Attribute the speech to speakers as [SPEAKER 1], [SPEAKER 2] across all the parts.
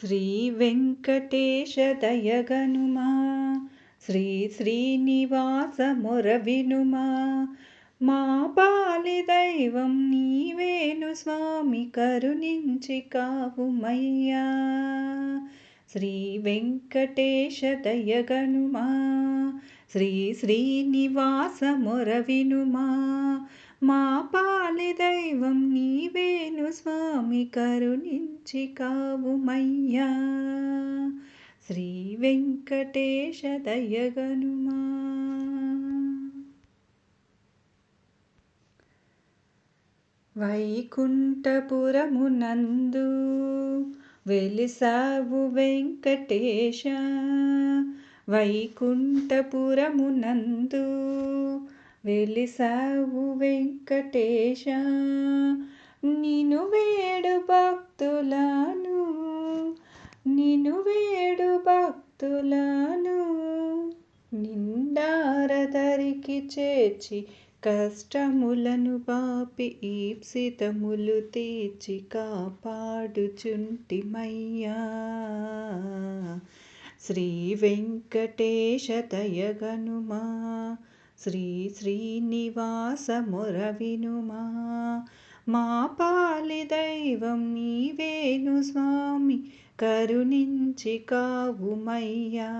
[SPEAKER 1] శ్రీ వెంకటేశ దయగనుమా శ్రీ శ్రీనివాస మొరవినుమా. మా పాలి దైవం నీవేను స్వామి కరుణించి కావుమయ్యా. శ్రీ వెంకటేశ దయగనుమా శ్రీ శ్రీనివాస మొరవినుమా. మా పాలి దైవం నీవేను స్వామి కరుణించి కావుమయ్యా శ్రీ వెంకటేశ దయగనుమా. వైకుంఠపురమునందు వెలిసావు వెంకటేశ. వైకుంఠపురమునందు వెలిసావు వెంకటేశ. వేడు భక్తులను నిండారదరికి చేర్చి కష్టములను పాపి ఈప్సితములు తీర్చి కాపాడుచుంటిమయ్యా. శ్రీ వెంకటేశ దయగనుమా శ్రీ శ్రీనివాస మురవినుమా మా పాలి దైవం నీవేను స్వామి కరుణించి కావుమయ్యా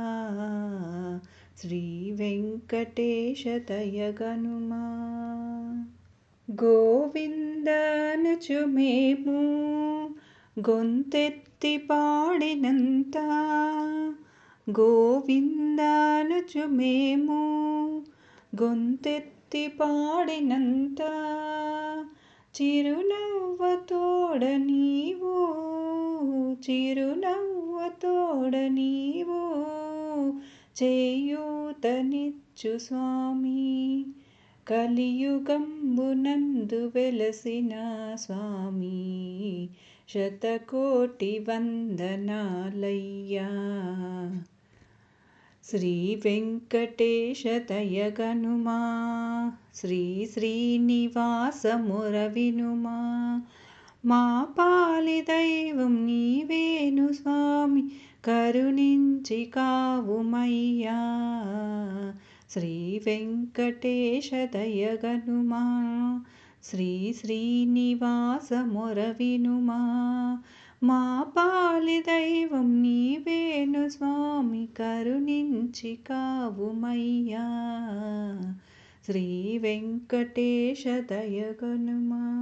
[SPEAKER 1] శ్రీ వెంకటేశ దయగనుమా గోవిందనుచు మేము గొంతెత్తి పాడినంత గోవిందనుచు మేము గొంతెత్తి పాడినంత. చిరునవ్వతోడ నీవు చిరునవ్వతోడ నీవు చేయూతనిచ్చు స్వామి కలియుగంబునందు వెలసిన స్వామి శతకోటి వందనాలయ్యా శ్రీ వెంకటేశ దయగనుమా శ్రీ శ్రీనివాస మురవినుమా మా పాలి దైవం నీవేను స్వామి కరుణించి కావుమయ్యా శ్రీ వెంకటేశ దయగనుమా శ్రీ శ్రీనివాస మొరవినుమా మా పాలి దైవం నీవేను స్వామి కరుణించి కావుమయ్యా. శ్రీ వెంకటేశ దయగనుమా.